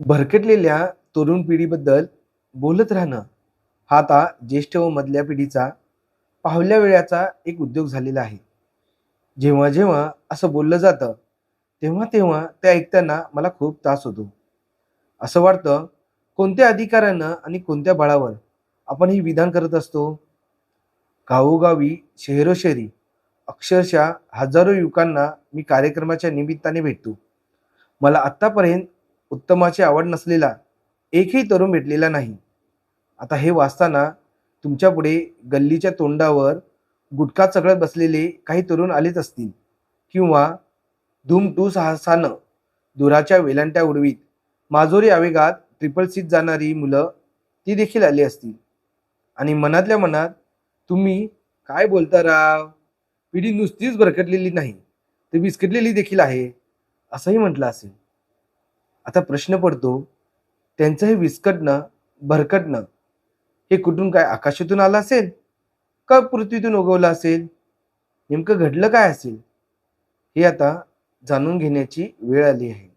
भरकटलेल्या तरुण पिढीबद्दल बोलत राहणं हा आता ज्येष्ठ व मधल्या पिढीचा पाहुल्या वेळाचा एक उद्योग झालेला आहे. जेव्हा जेव्हा असं बोललं जातं तेव्हा तेव्हा ते ऐकताना मला खूप त्रास होतो. असं वाटतं कोणत्या अधिकारानं आणि कोणत्या बळावर आपण ही विधान करत असतो? गावोगावी शहरोशहरी अक्षरशः हजारो युवकांना मी कार्यक्रमाच्या निमित्ताने भेटतो. मला आत्तापर्यंत उत्तमाची आवड नसलेला एकही तरुण भेटलेला नाही. आता हे वाचताना तुमच्यापुढे गल्लीच्या तोंडावर गुटखा चघळत बसलेले काही तरुण आलेच असतील किंवा धूम टू साहसानं दुराच्या वेलांट्या उडवीत माजोरी आवेगात ट्रिपल सीट जाणारी मुलं ती देखील आली असतील. आणि मनातल्या मनात तुम्ही काय बोलता राव? पिढी नुसतीच भरकटलेली नाही. तर विस्कटलेली देखील आहे. असंही म्हटलं असेल. आता प्रश्न पडतो त्यांचं हे विस्कटणं भरकटणं हे कुठून काय आकाशातून आलं असेल? का पृथ्वीतून उगवलं असेल? नेमकं घडलं काय असेल? हे आता जाणून घेण्याची वेळ आली आहे.